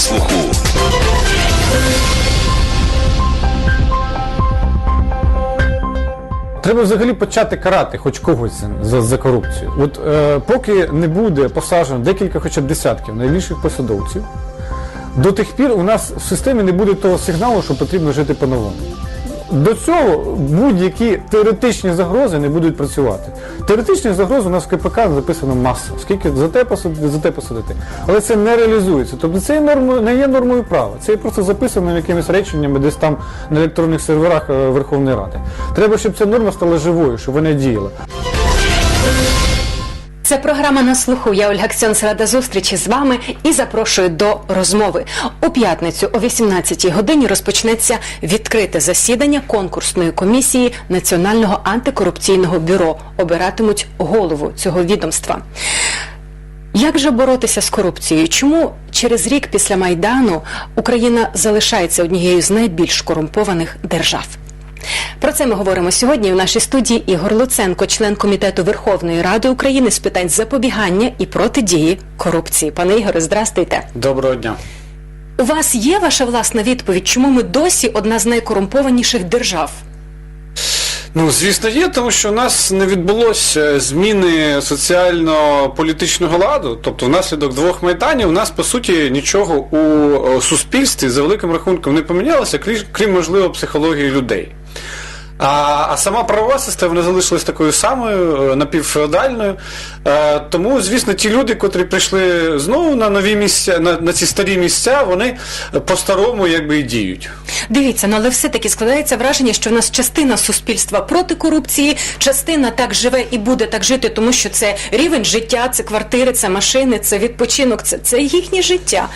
слуху. Треба взагалі почати карати хоч когось за, за корупцію. От е, поки не буде посаджено декілька, хоча б десятків найбільших посадовців, до тих пір у нас в системі не буде того сигналу, що потрібно жити по-новому. До цього будь-які теоретичні загрози не будуть працювати. Теоретичних загроз у нас в КПК записано маса. Скільки за те посадити, за те посадити. Але це не реалізується. Тобто це не є нормою права. Це є просто записано якимись реченнями десь там на електронних серверах е, Верховної Ради. Треба, щоб ця норма стала живою, щоб вона діяла. Це програма на слуху. Я Ольга Ксьонс рада зустрічі з вами і запрошую до розмови. У п'ятницю о 18-й годині розпочнеться відкрите засідання конкурсної комісії Національного антикорупційного бюро. Обиратимуть голову цього відомства. Як же боротися з корупцією? Чому через рік після Майдану Україна залишається однією з найбільш корумпованих держав? Про це ми говоримо сьогодні в нашій студії Ігор Луценко, член комітету Верховної Ради України з питань запобігання і протидії корупції. Пане Ігоре, здрастуйте. Доброго дня. У вас є ваша власна відповідь, чому ми досі одна з найкорумпованіших держав? Ну, звісно, є, тому що у нас не відбулося зміни соціально-політичного ладу. Тобто, внаслідок двох майданів у нас по суті нічого у суспільстві за великим рахунком не помінялося, крім, крім можливо, психології людей. А, а сама правова система не залишилась такою самою, е, напівфеодальною. Е, тому, звісно, ті люди, котрі прийшли знову на нові місця, на, на ці старі місця, вони по-старому якби і діють. Дивіться, ну але все-таки складається враження, що в нас частина суспільства проти корупції, частина так живе і буде так жити, тому що це рівень життя, це квартири, це машини, це відпочинок, це, це їхнє життя.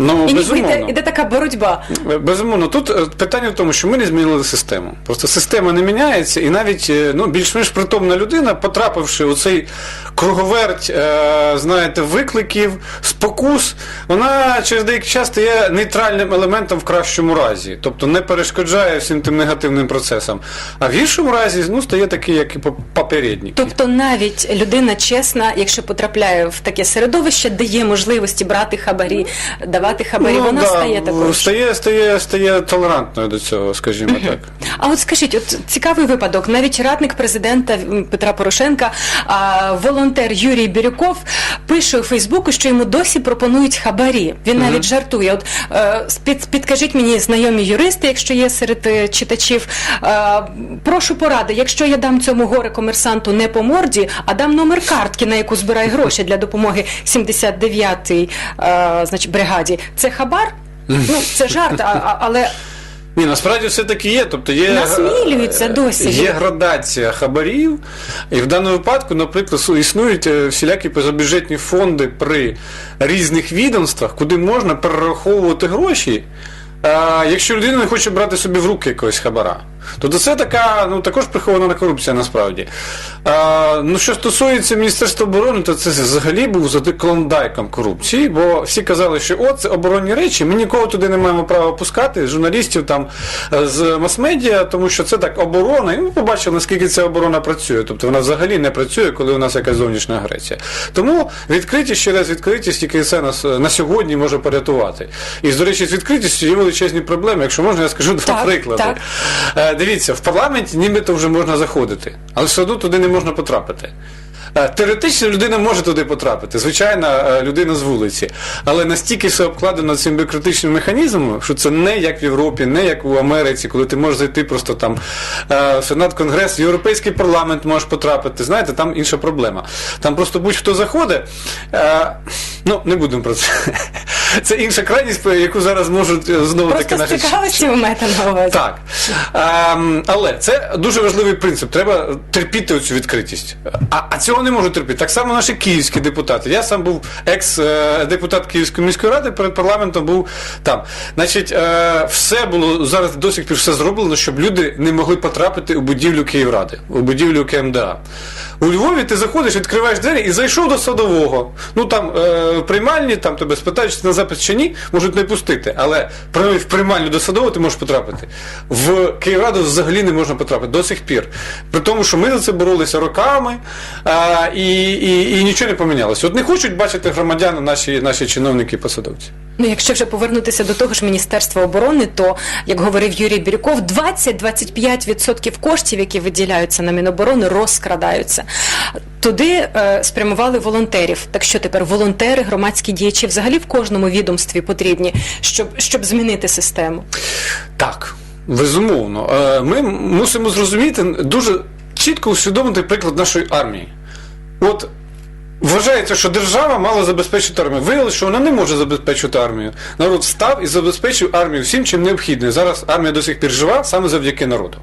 Ну, І ніби безумовно. йде, іде така боротьба. Безумовно, тут е, питання в тому, що ми не змінили систему. Просто система не міняється, і навіть е, ну, більш-менш притомна людина, потрапивши у цей круговерть, е, знаєте, викликів, спокус, вона через деякий час стає нейтральним елементом в кращому разі, тобто не перешкоджає всім тим негативним процесам. А в гіршому разі ну, стає такий, як і попередній. Тобто навіть людина чесна, якщо потрапляє в таке середовище, де є можливості брати хабарі, давати хабарі, вона Ну, да, стає такою. стає, стає, стає толерантною до цього, скажімо так. А от скажіть, от цікавий випадок. Навіть радник президента Петра Порошенка, а, волонтер Юрій Бірюков пише у Фейсбуку, що йому досі пропонують хабарі. Він навіть жартує. От е, під, підкажіть мені знайомі юристи, якщо є серед е, читачів. Е, прошу поради, якщо я дам цьому горе комерсанту не по морді, а дам номер картки, на яку збирає гроші для допомоги 79-й е, значить, бригаді. Це хабар? Ну, це жарт, а, але Ні, насправді все таки є. Тобто є, Насмілюються е, досі. Є градація хабарів, і в даному випадку, наприклад, існують е, всілякі позабюджетні фонди при різних відомствах, куди можна перераховувати гроші. Якщо людина не хоче брати собі в руки якогось хабара, тобто це така, ну також прихована корупція насправді. А, ну що стосується Міністерства оборони, то це взагалі був за клондайком корупції, бо всі казали, що о, це оборонні речі, ми нікого туди не маємо права пускати, журналістів там е, з мас-медіа, тому що це так оборона, і ми побачили, наскільки ця оборона працює. Тобто вона взагалі не працює, коли у нас якась зовнішня агресія. Тому відкритість через відкритість, тільки це нас е, на сьогодні може порятувати. І, до речі, з відкритістю є величезні проблеми. Якщо можна, я скажу два Так, приклади. так. Е, Дивіться, в парламенті нібито вже можна заходити, але все одно туди не можна потрапити. Е, Теоретично людина може туди потрапити, звичайна е, людина з вулиці, але настільки все обкладено цим бюрократичним механізмом, що це не як в Європі, не як у Америці, коли ти можеш зайти просто там е, в Сенат, Конгрес, в Європейський парламент можеш потрапити. Знаєте, там інша проблема. Там просто будь-хто заходить. Ну, не будемо про це. Це інша крайність, яку зараз можуть знову таки наші з цікавості ви маєте на увазі. так. Ем, але це дуже важливий принцип. Треба терпіти цю відкритість. А, а цього не можуть терпіти. Так само наші київські депутати. Я сам був екс-депутат Київської міської ради, перед парламентом був там. Значить, е, все було зараз до сих пір все зроблено, щоб люди не могли потрапити у будівлю Київради, у будівлю КМДА. У Львові ти заходиш, відкриваєш двері і зайшов до садового. Ну там е, приймальні, там тебе спитають, чи на запис чи ні, можуть не пустити. Але в приймальню до садового ти можеш потрапити. В Київраду взагалі не можна потрапити до сих пір. При тому, що ми за це боролися роками а, і, і, і нічого не помінялося. От не хочуть бачити громадян наші, наші чиновники і посадовці. Ну, якщо вже повернутися до того ж Міністерства оборони, то як говорив Юрій Бірюков, 20-25% коштів, які виділяються на Міноборони, розкрадаються. Туди е, спрямували волонтерів. Так що тепер волонтери, громадські діячі взагалі в кожному відомстві потрібні, щоб, щоб змінити систему. Так, безумовно. Е, Ми мусимо зрозуміти дуже чітко усвідомити приклад нашої армії. От вважається, що держава мала забезпечити армію. Виявилося, що вона не може забезпечити армію. Народ встав і забезпечив армію всім, чим необхідне. Зараз армія до сих пір жива саме завдяки народу.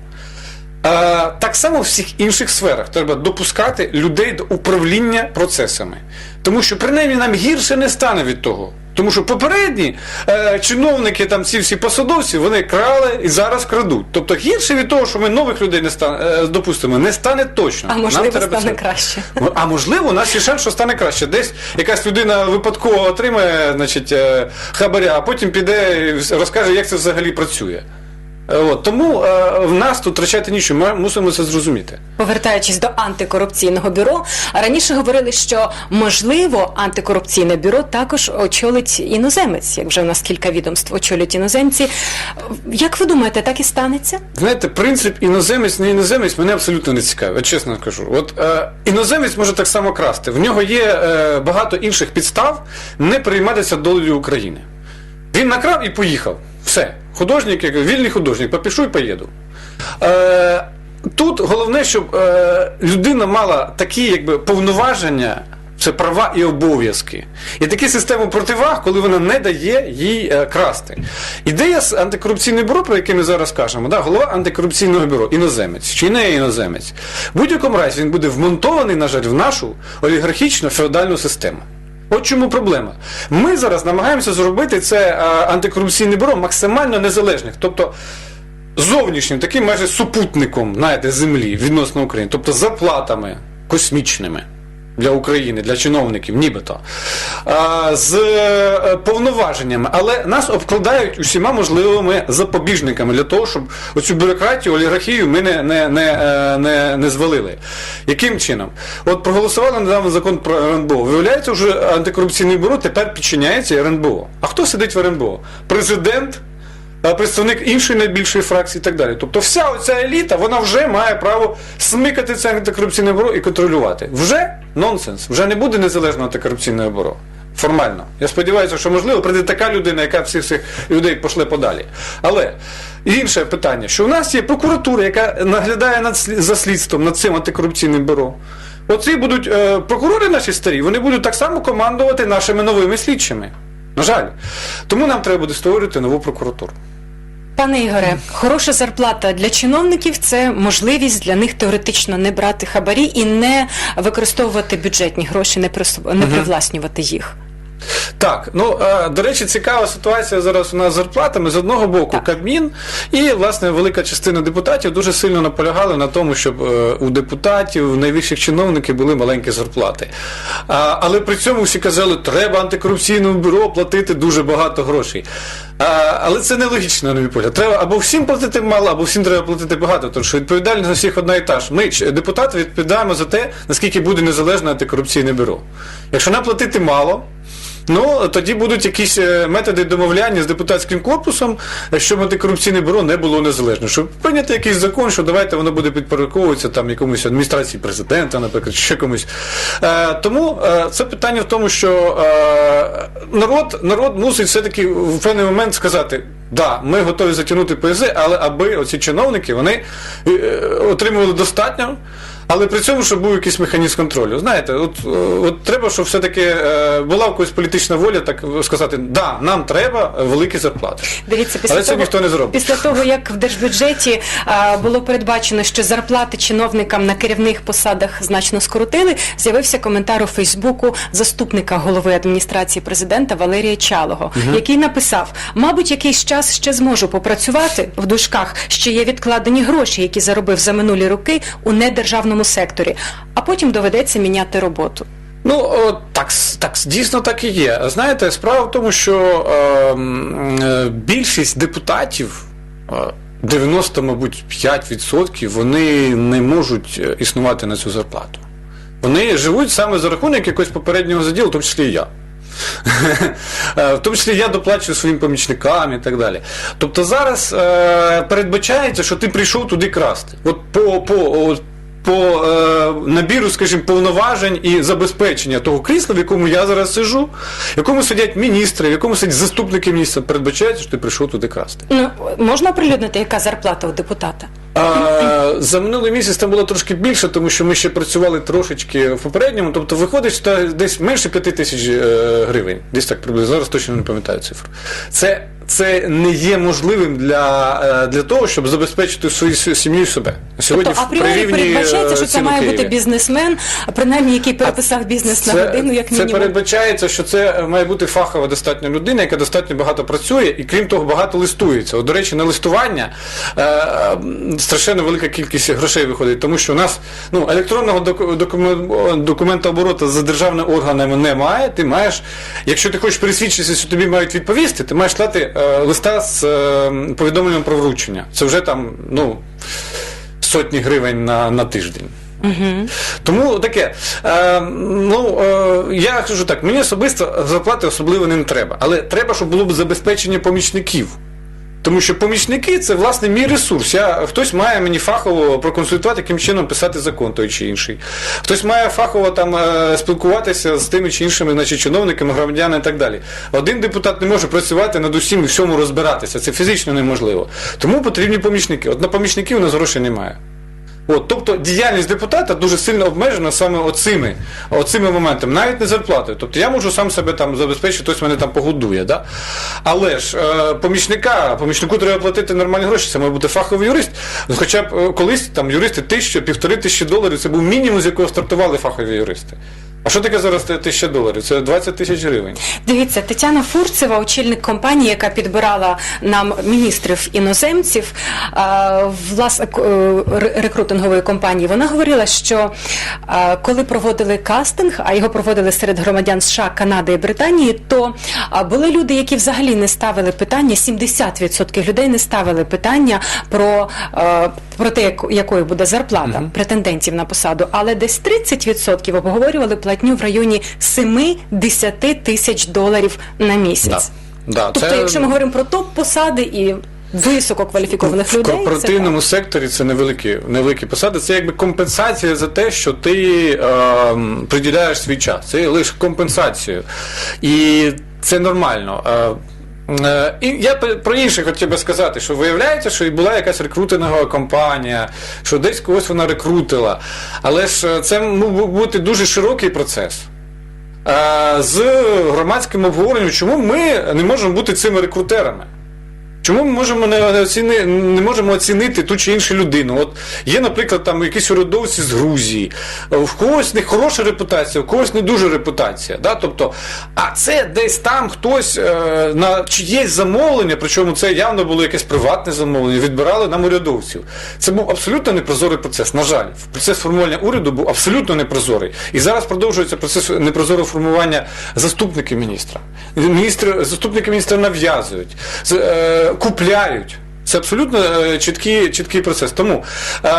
А, Так само в всіх інших сферах треба допускати людей до управління процесами. Тому що принаймні нам гірше не стане від того. Тому що попередні е, чиновники, там ці всі посадовці, вони крали і зараз крадуть. Тобто гірше від того, що ми нових людей не стане, е, допустимо, не стане точно. А Нам можливо, треба стане це- краще. А можливо, у нас є шанс, що стане краще. Десь якась людина випадково отримає значить, е, хабаря, а потім піде і розкаже, як це взагалі працює. Е, От, тому е, в нас тут втрачати нічого, ми мусимо це зрозуміти. Повертаючись до антикорупційного бюро, раніше говорили, що можливо антикорупційне бюро також очолить іноземець, як вже у нас кілька відомств очолюють іноземці. Як ви думаєте, так і станеться? Знаєте, принцип іноземець, не іноземець мене абсолютно не цікавить, чесно кажу. От е, іноземець може так само красти. В нього є е, багато інших підстав не прийматися долею України. Він накрав і поїхав. Все. Художник, як вільний художник, попишу і поїду. Е, тут головне, щоб е, людина мала такі якби, повноваження. Це права і обов'язки. І таку систему противаг, коли вона не дає їй е, красти. Ідея з антикорупційного бюро, про яке ми зараз кажемо, да, голова антикорупційного бюро, іноземець чи не іноземець. В будь-якому разі він буде вмонтований, на жаль, в нашу олігархічну феодальну систему. От чому проблема. Ми зараз намагаємося зробити це е, антикорупційне бюро максимально незалежних. Тобто зовнішнім, таким майже супутником знаєте, землі відносно України, тобто заплатами космічними. Для України, для чиновників, нібито, з е, повноваженнями, але нас обкладають усіма можливими запобіжниками для того, щоб оцю бюрократію, олігархію ми не, не, не, е, не, не звалили. Яким чином? От проголосували недавно закон про РНБО. Виявляється, вже антикорупційне бюро тепер підчиняється РНБО. А хто сидить в РНБО? Президент, представник іншої найбільшої фракції і так далі. Тобто вся оця еліта, вона вже має право смикати це антикорупційне бюро і контролювати. Вже нонсенс, вже не буде незалежного антикорупційного бюро. Формально. Я сподіваюся, що можливо прийде така людина, яка всіх цих людей пошле подалі. Але інше питання, що у нас є прокуратура, яка наглядає над за слідством над цим антикорупційним бюро. Оці будуть е, прокурори наші старі, вони будуть так само командувати нашими новими слідчими. На жаль. Тому нам треба буде створювати нову прокуратуру. Пане Ігоре, хороша зарплата для чиновників це можливість для них теоретично не брати хабарі і не використовувати бюджетні гроші, не, прису- не привласнювати їх. Так, ну е, до речі, цікава ситуація зараз у нас з зарплатами. З одного боку. Кабмін, і власне велика частина депутатів дуже сильно наполягали на тому, щоб е, у депутатів, у найвищих чиновників були маленькі зарплати. Але при цьому всі казали, треба антикорупційному бюро платити дуже багато грошей. Але це нелогічно, на мій погляд. Треба або всім платити мало, або всім треба платити багато, тому що відповідальність за всіх одна і та ж. Ми, депутати, відповідаємо за те, наскільки буде незалежне антикорупційне бюро. Якщо нам платити мало. Ну, тоді будуть якісь е, методи домовляння з депутатським корпусом, е, щоб антикорупційне бюро не було незалежним. Щоб прийняти якийсь закон, що давайте воно буде підпорядковуватися там якомусь адміністрації президента, наприклад, ще комусь. Е, тому е, це питання в тому, що е, народ, народ мусить все-таки в певний момент сказати. Да, ми готові затягнути пояси, але аби оці чиновники вони е, отримували достатньо, але при цьому, щоб був якийсь механізм контролю. Знаєте, от, е, от треба, щоб все-таки е, була в когось політична воля, так сказати, да, нам треба великі зарплати. Дивіться, після Але це ніхто не зробить. Після того, як в держбюджеті а, було передбачено, що зарплати чиновникам на керівних посадах значно скоротили, з'явився коментар у Фейсбуку заступника голови адміністрації президента Валерія Чалого, який написав: мабуть, якийсь час ще зможу попрацювати в дужках, що є відкладені гроші, які заробив за минулі роки у недержавному секторі, а потім доведеться міняти роботу. Ну, так, так, дійсно так і є. Знаєте, справа в тому, що е, е, більшість депутатів, е, 90, мабуть, 5%, вони не можуть е, існувати на цю зарплату. Вони живуть саме за рахунок якогось попереднього заділу, в тому числі і я. Е, В тому числі я доплачую своїм помічникам і так далі. Тобто зараз е, передбачається, що ти прийшов туди красти. От по, по, по е, набіру, скажімо, повноважень і забезпечення того крісла, в якому я зараз сижу, в якому сидять міністри, в якому сидять заступники міністра, передбачається, що ти прийшов туди красти. Ну можна оприлюднити, яка зарплата у депутата? А, за минулий місяць там було трошки більше, тому що ми ще працювали трошечки в попередньому. Тобто виходить, що десь менше 5 тисяч е, гривень. Десь так приблизно. Зараз точно не пам'ятаю цифру. Це, це не є можливим для, е, для того, щоб забезпечити свою сім'ю і себе. Сьогодні Тобто апріорі передбачається, що е, це має бути бізнесмен, а принаймні який переписав бізнес на годину, як це передбачається, що це має бути фахова достатньо людина, яка достатньо багато працює, і крім того, багато листується. От, до речі, на листування е, страшенно велика кількість грошей виходить, тому що у нас ну, електронного доку- докумен- документообороту за державними органами немає. Ти маєш, якщо ти хочеш пересвідчитися, що тобі мають відповісти, ти маєш е, листа з е, повідомленням про вручення. Це вже там, ну. Сотні гривень на, на тиждень. Тому таке. Е, ну, е, я кажу так, мені особисто зарплати особливо не треба. Але треба, щоб було б забезпечення помічників. Тому що помічники це власне мій ресурс. Я, хтось має мені фахово проконсультувати, яким чином писати закон той чи інший. Хтось має фахово там е, спілкуватися з тими чи іншими, значить, чиновниками, громадянами і так далі. Один депутат не може працювати над усім і всьому розбиратися. Це фізично неможливо. Тому потрібні помічники. От на помічників у нас грошей немає. От, тобто діяльність депутата дуже сильно обмежена саме оцими, оцими моментами, навіть не зарплатою. Тобто я можу сам себе там забезпечити, хтось мене там погодує. Да? Але ж е, помічника, помічнику треба платити нормальні гроші, це має бути фаховий юрист. Ну, хоча б е, колись там юристи тисячу, півтори тисячі доларів, це був мінімум, з якого стартували фахові юристи. А що таке зараз тисяча доларів? Це 20 тисяч гривень. Дивіться, Тетяна Фурцева, очільник компанії, яка підбирала нам міністрів іноземців, власне рекрутингової компанії, вона говорила, що коли проводили кастинг, а його проводили серед громадян США, Канади і Британії, то були люди, які взагалі не ставили питання, 70% людей не ставили питання про, про те, якою буде зарплата претендентів на посаду, але десь 30% обговорювали платню в районі 7-10 тисяч доларів на місяць. Да, Тобто, це- якщо ми говоримо про топ-посади і висококваліфікованих в корпоративному корпоративному секторі це невеликі, невеликі посади. Це якби компенсація за те, що ти е, приділяєш свій час. Це лише компенсацію. І це нормально. Е, і я про інше хотів би сказати, що виявляється, що і була якась рекрутингова компанія, що десь когось вона рекрутила. Але ж е, це мав бути дуже широкий процес. Е, З громадським обговоренням, чому ми не можемо бути цими рекрутерами? Чому ми можемо не, оціни, не можемо оцінити ту чи іншу людину? От є, наприклад, там якісь урядовці з Грузії, в когось не хороша репутація, в когось не дуже репутація. Да? Тобто, а це десь там хтось е, на чиєсь замовлення, причому це явно було якесь приватне замовлення, відбирали нам урядовців. Це був абсолютно непрозорий процес. На жаль, процес формування уряду був абсолютно непрозорий. І зараз продовжується процес непрозорого формування заступників міністра. Міністри, заступники міністра нав'язують, е, купляють. Це абсолютно е, чіткий, чіткий процес. Тому, е,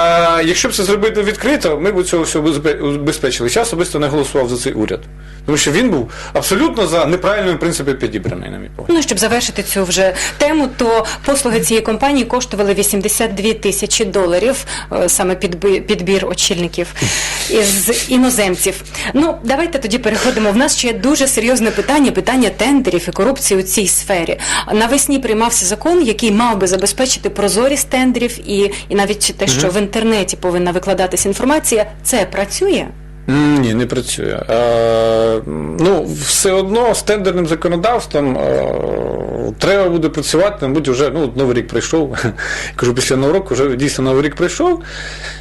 якщо б це зробити відкрито, ми б цього всього забезпечили. Я особисто не голосував за цей уряд. Тому що він був абсолютно за неправильними принципами підібраний, на мій погляд. Ну, щоб завершити цю вже тему, то послуги цієї компанії коштували 82 тисячі доларів, е, саме підбір очільників із іноземців. Ну, давайте тоді переходимо. В нас ще є дуже серйозне питання, питання тендерів і корупції у цій сфері. Навесні приймався закон, який мав би забезпечити прозорість тендерів і, і навіть те, що в інтернеті повинна викладатися інформація. Це працює? Ні, не працює. Е, ну, все одно з тендерним законодавством е, треба буде працювати, мабуть, вже ну, новий рік прийшов. Кажу, після нового року вже дійсно новий рік прийшов.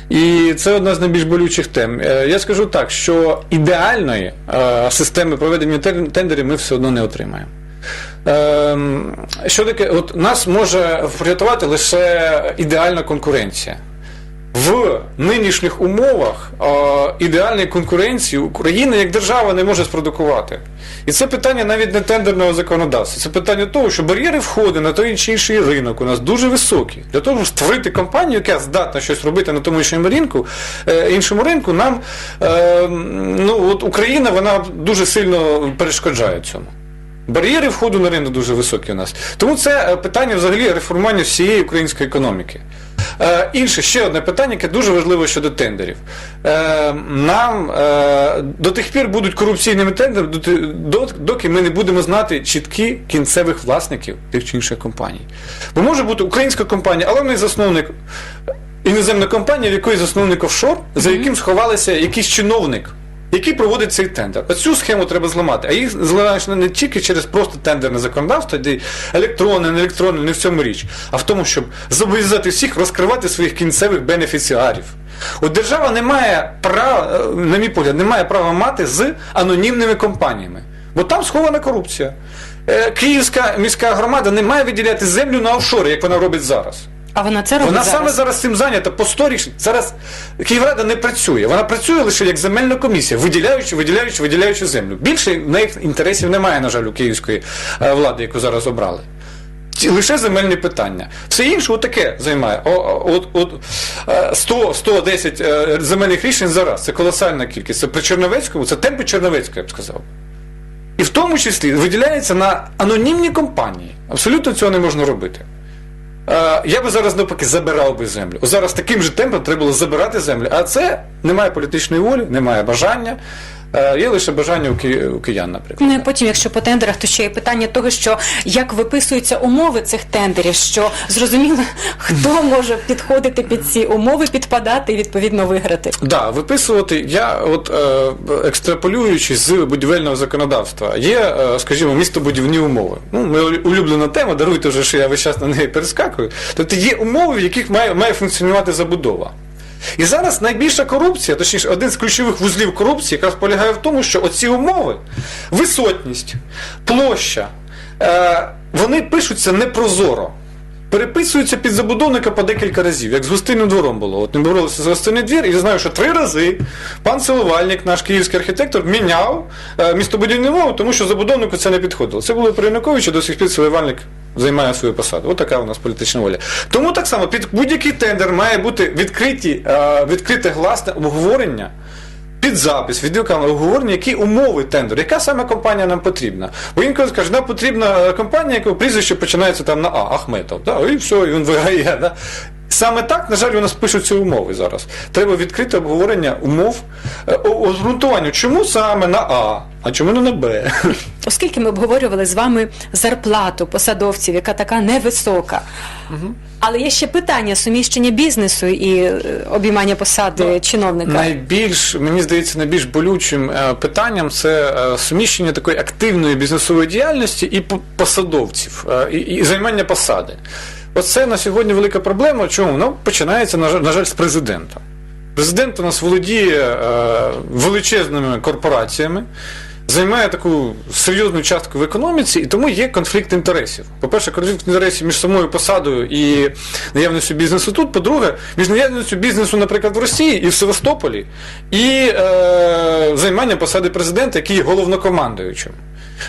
І це одна з найбільш болючих тем. Е, я скажу так, що ідеальної е, системи проведення тендерів ми все одно не отримаємо. Ем, що таке, от нас може врятувати лише ідеальна конкуренція. В нинішніх умовах ідеальної конкуренції Україна як держава не може спродукувати. І це питання навіть не тендерного законодавства. Це питання того, що бар'єри входу на той чи інший ринок у нас дуже високі. Для того, щоб створити компанію, яка здатна щось робити на тому іншому ринку, е, іншому ринку, нам е, ну, от Україна вона дуже сильно перешкоджає цьому. Бар'єри входу на ринок дуже високі у нас. Тому це е, питання взагалі реформування всієї української економіки. Е, інше ще одне питання, яке дуже важливо щодо тендерів. Е, нам е, до тих пір будуть корупційними тендерами, доки ми не будемо знати чіткі кінцевих власників тих чи інших компаній. Бо може бути українська компанія, але в неї засновник іноземна компанія, в якої засновник офшор, за яким сховалися якийсь чиновник. Який проводить цей тендер. Оцю схему треба зламати. А їх зламаєш не тільки через просто тендерне законодавство, де електронне, не електронне, не в цьому річ, а в тому, щоб зобов'язати всіх розкривати своїх кінцевих бенефіціарів. От держава не має права, е, на мій погляд, не має права мати з анонімними компаніями. Бо там схована корупція. Е, Київська міська громада не має виділяти землю на офшори, як вона робить зараз. А вона це робить Вона зараз? саме зараз цим зайнята по 100 рішень. Зараз Київрада не працює. Вона працює лише як земельна комісія, виділяючи, виділяючи, виділяючи землю. Більше в неї інтересів немає, на жаль, у київської е, влади, яку зараз обрали. Лише земельні питання. Все інше отаке займає. От, от, е, 100, 110 е, земельних рішень зараз. Це колосальна кількість. Це при Черновецькому, це темпи Черновецького, я б сказав. І в тому числі виділяється на анонімні компанії. Абсолютно цього не можна робити. Е, Я би зараз навпаки забирав би землю. Зараз таким же темпом треба було забирати землю. А це немає політичної волі, немає бажання. Е, Є лише бажання у, ки... у киян, наприклад. Ну і потім, якщо по тендерах, то ще є питання того, що як виписуються умови цих тендерів, що зрозуміло, хто може підходити під ці умови, підпадати і відповідно виграти. Да, виписувати я, от е, екстраполюючи з будівельного законодавства, є, е, скажімо, містобудівні умови. Ну, моя улюблена тема, даруйте вже, що я весь час на неї перескакую. Тобто є умови, в яких має, має функціонувати забудова. І зараз найбільша корупція, точніше, один з ключових вузлів корупції, якраз полягає в тому, що оці умови, висотність, площа, е, вони пишуться непрозоро. Переписуються під забудовника по декілька разів, як з гостинним двором було. От ми боролися за гостинний двір, і я знаю, що три рази пан Силувальник, наш київський архітектор, міняв е, містобудівну мову, тому що забудовнику це не підходило. Це було при Януковичі, до сих пір Силувальник займає свою посаду. От така у нас політична воля. Тому так само під будь-який тендер має бути відкриті, е, відкрите гласне обговорення. Під запис, відеокамери обговорення, які умови тендеру, яка саме компанія нам потрібна. Бо інколи скаже, нам потрібна е, компанія, яка прізвище починається там на А, Ахметов. Да? І все, і він виграє. Да? Саме так, на жаль, у нас пишуться умови зараз. Треба відкрите обговорення умов, е, обґрунтування, чому саме на А, а чому не на Б. Оскільки ми обговорювали з вами зарплату посадовців, яка така невисока. Але є ще питання суміщення бізнесу і е, обіймання посади чиновника. Найбільш, мені здається, найбільш болючим е, питанням це суміщення такої активної бізнесової діяльності і посадовців, і, і займання посади. Оце на сьогодні велика проблема. Чому? Воно починається, на жаль, на жаль, з президента. Президент у нас володіє е, величезними корпораціями, займає таку серйозну частку в економіці, і тому є конфлікт інтересів. По-перше, конфлікт інтересів між самою посадою і наявністю бізнесу тут. По-друге, між наявністю бізнесу, наприклад, в Росії і в Севастополі, і е, займання посади президента, який є головнокомандуючим.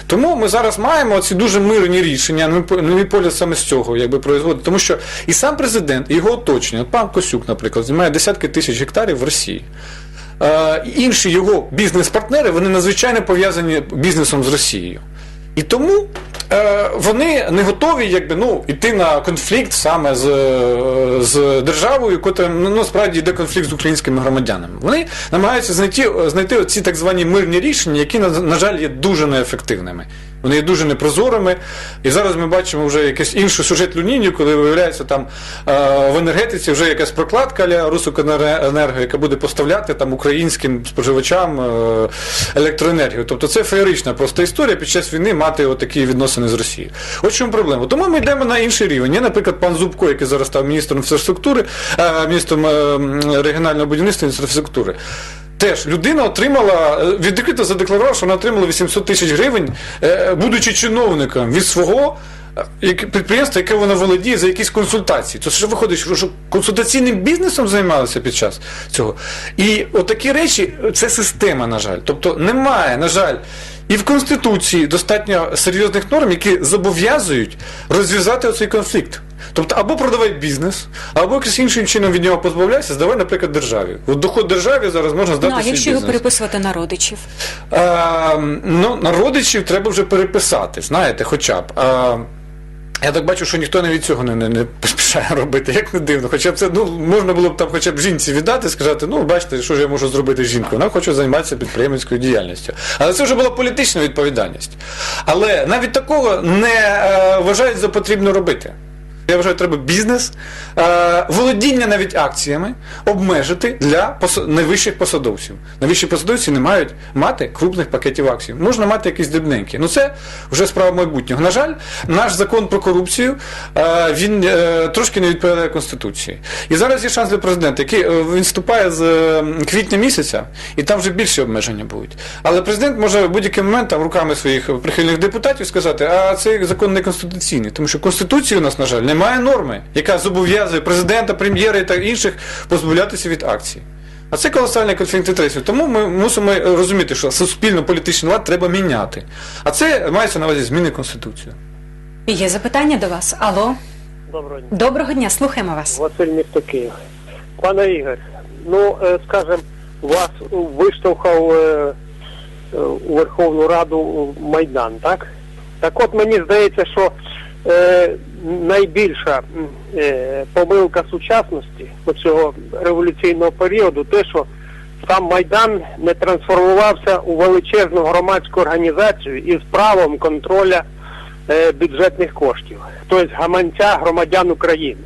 Тому ми зараз маємо ці дуже мирні рішення, нові поля по- на мій саме з цього якби производить. Тому що і сам президент, і його оточення, от пан Косюк, наприклад, займає десятки тисяч гектарів в Росії. Е, інші його бізнес-партнери вони надзвичайно пов'язані бізнесом з Росією. І тому е, вони не готові якби, ну, йти на конфлікт саме з, е, з державою, котра ну, насправді йде конфлікт з українськими громадянами. Вони намагаються знайти, знайти ці так звані мирні рішення, які, на, на жаль, є дуже неефективними. Вони є дуже непрозорими. І зараз ми бачимо вже якусь іншу сюжетну лінію, коли виявляється там е, в енергетиці вже якась прокладка для Русукенерго, яка буде поставляти там українським споживачам е, електроенергію. Тобто це феєрична просто історія під час війни мати такі відносини з Росією. От чому проблема. Тому ми йдемо на інший рівень. Є, наприклад, пан Зубко, який зараз став міністром інфраструктури, е, міністром е, регіонального будівництва інфраструктури. Теж людина отримала, е, відкрито задекларував, що вона отримала 800 тисяч гривень, е, будучи чиновником від свого яке- підприємство, яке воно володіє за якісь консультації. То що виходить, що консультаційним бізнесом займалися під час цього. І отакі речі це система, на жаль. Тобто немає, на жаль, і в Конституції достатньо серйозних норм, які зобов'язують розв'язати оцей конфлікт. Тобто або продавай бізнес, або якимось іншим чином від нього позбавляйся, здавай, наприклад, державі. От доход державі зараз можна здати Ну, а свій якщо його бізнес. переписувати на родичів? Е, ну, на родичів треба вже переписати, знаєте, хоча б. Е, я так бачу, що ніхто навіть цього не, не, не поспішає робити, як не дивно. Хоча б це ну, можна було б там хоча б жінці віддати, сказати, ну бачите, що ж я можу зробити з жінкою. Вона хоче займатися підприємницькою діяльністю. Але це вже була політична відповідальність. Але навіть такого не е, вважають за потрібно робити. Я вважаю, треба бізнес, е, володіння навіть акціями обмежити для найвищих посадовців. Найвищі посадовці не мають мати крупних пакетів акцій. Можна мати якісь дрібненькі. Ну це вже справа майбутнього. На жаль, наш закон про корупцію е, він е, трошки не відповідає Конституції. І зараз є шанс для президента, який він вступає з квітня місяця, і там вже більші обмеження будуть. Але президент може в будь-який момент там руками своїх прихильних депутатів сказати, а цей закон не конституційний, тому що Конституції у нас, на жаль, немає норми, яка зобов'язує президента, прем'єра і та інших позбавлятися від акцій. А це колосальний конфлікт інтересів. Тому ми мусимо розуміти, що суспільно-політичний лад треба міняти. А це мається на увазі зміни Конституції. Є запитання до вас? Алло, Доброго дня. доброго дня, слухаємо вас. Василь місто Київ. Пане Ігор, ну, е, скажем, вас виштовхав е, е, у Верховну Раду Майдан, так? Так от мені здається, що е, найбільша е, помилка сучасності цього революційного періоду, те, що сам Майдан не трансформувався у величезну громадську організацію із правом контроля е, бюджетних коштів, тобто гаманця громадян України.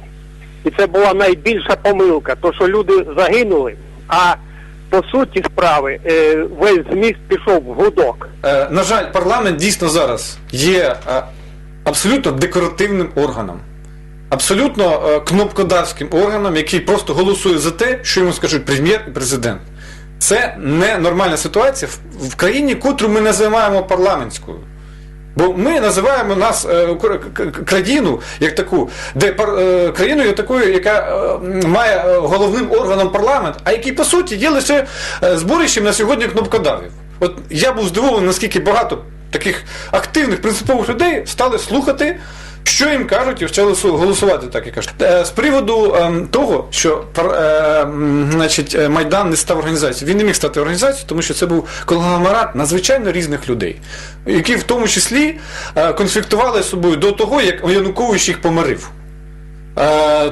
І це була найбільша помилка, то що люди загинули, а по суті справи е, весь зміст пішов в гудок. На жаль, парламент дійсно зараз є абсолютно декоративним органом. Абсолютно е, кнопкодавським органом, який просто голосує за те, що йому скажуть прем'єр і президент. Це не нормальна ситуація в, країні, котру ми називаємо парламентською. Бо ми називаємо нас е, країну як таку, де е, країною такою, яка має головним органом парламент, а який по суті є лише зборищем на сьогодні кнопкодавів. От я був здивований, наскільки багато таких активних принципових людей стали слухати. Що їм кажуть, і почали голосувати, так і кажуть. Е, З приводу ем, того, що е, значить, е, Майдан не став організацією, він не міг стати організацією, тому що це був конгломерат надзвичайно різних людей, які в тому числі конфліктували з собою до того, як Янукович їх помирив.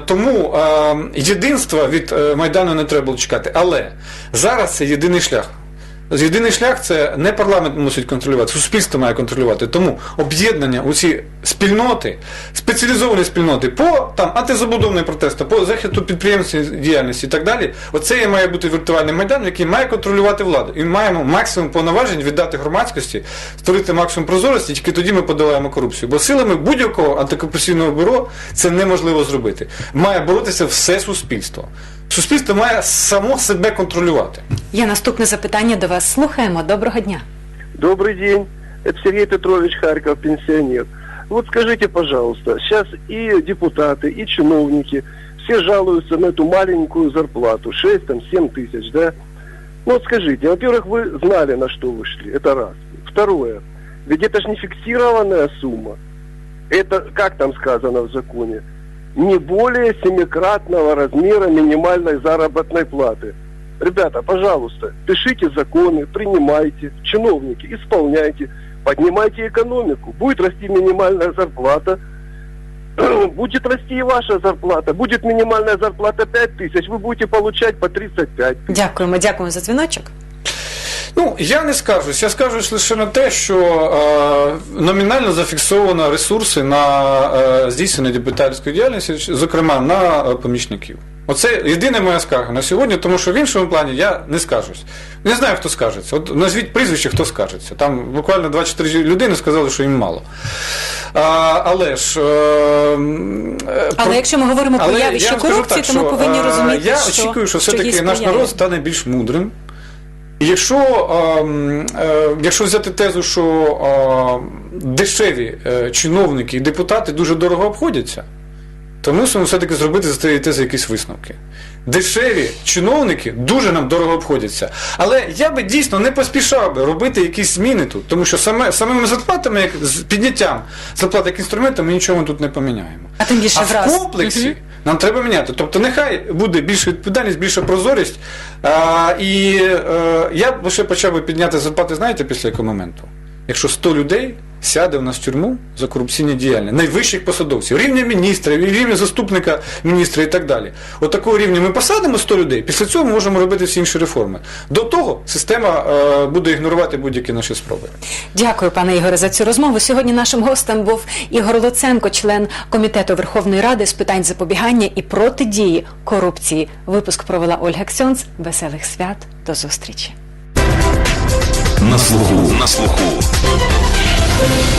Тому е, єдинства від Майдану не треба було чекати. Але зараз це єдиний шлях. Єдиний шлях це не парламент мусить контролювати, суспільство має контролювати. Тому об'єднання у ці спільноти, спеціалізовані спільноти по там антизабудовний протесту, по захисту підприємницької діяльності і так далі. Оце і має бути віртуальний майдан, який має контролювати владу. І маємо максимум повноважень віддати громадськості, створити максимум прозорості, тільки тоді ми подолаємо корупцію. Бо силами будь-якого антикорупційного бюро це неможливо зробити. Має боротися все суспільство. Суспільство має само себе контролювати. Є наступне запитання до вас. Слухаємо. Доброго дня. Добрый день. Это Сергей Петрович Харьков, пенсионер. Вот скажите, пожалуйста, сейчас и депутаты, и чиновники все жалуются на эту маленькую зарплату, 6, там, 7 тысяч, да? Ну вот скажите, во-первых, вы знали, на что вы шли, это раз. Второе, ведь это же не фиксированная сумма. Это, как там сказано в законе, не более семикратного размера минимальной заработной платы. Ребята, пожалуйста, пишите законы, принимайте, чиновники, исполняйте, поднимайте экономику. Будет расти минимальная зарплата, будет расти и ваша зарплата. Будет минимальная зарплата 5 тысяч, вы будете получать по 35 тысяч. Дякуємо, дякуємо за дзвіночок. Ну, я не скажусь. Я скажусь лише на те, що е, номінально зафіксовано ресурси на е, здійснення депутатської діяльності, зокрема на е, помічників. Оце єдина моя скарга на сьогодні, тому що в іншому плані я не скажусь. Не знаю, хто скажеться. От назвіть прізвище, хто скажеться. Там буквально 24 людини сказали, що їм мало. А, але ж. Е, м, е, Але про- якщо ми говоримо про явище корупції, то ми повинні е, розуміти, Я що, очікую, що що все-таки наш народ стане більш мудрим. І якщо, ем, е, якщо взяти тезу, що е, дешеві е, чиновники і депутати дуже дорого обходяться, то мусимо все-таки зробити з цієї тези якісь висновки. Дешеві чиновники дуже нам дорого обходяться. Але я би дійсно не поспішав би робити якісь зміни тут, тому що саме, самими зарплатами, як з підняттям зарплат як інструментом, ми нічого тут не поміняємо. А тим більше а в комплексі нам треба міняти. Тобто нехай буде більша відповідальність, більша прозорість. А, і е, я б лише почав би підняти зарплати, знаєте, після якого моменту? Якщо 100 людей сяде у нас в тюрму за корупційні діяння, найвищих посадовців, рівня міністра, рівня заступника міністра і так далі. От такого рівня ми посадимо 100 людей, після цього ми можемо робити всі інші реформи. До того система е, буде ігнорувати будь-які наші спроби. Дякую, пане Ігоре, за цю розмову. Сьогодні нашим гостем був Ігор Луценко, член комітету Верховної Ради з питань запобігання і протидії корупції. Випуск провела Ольга Ксьонц. Веселих свят. До зустрічі. На слуху. На слуху. Thank you.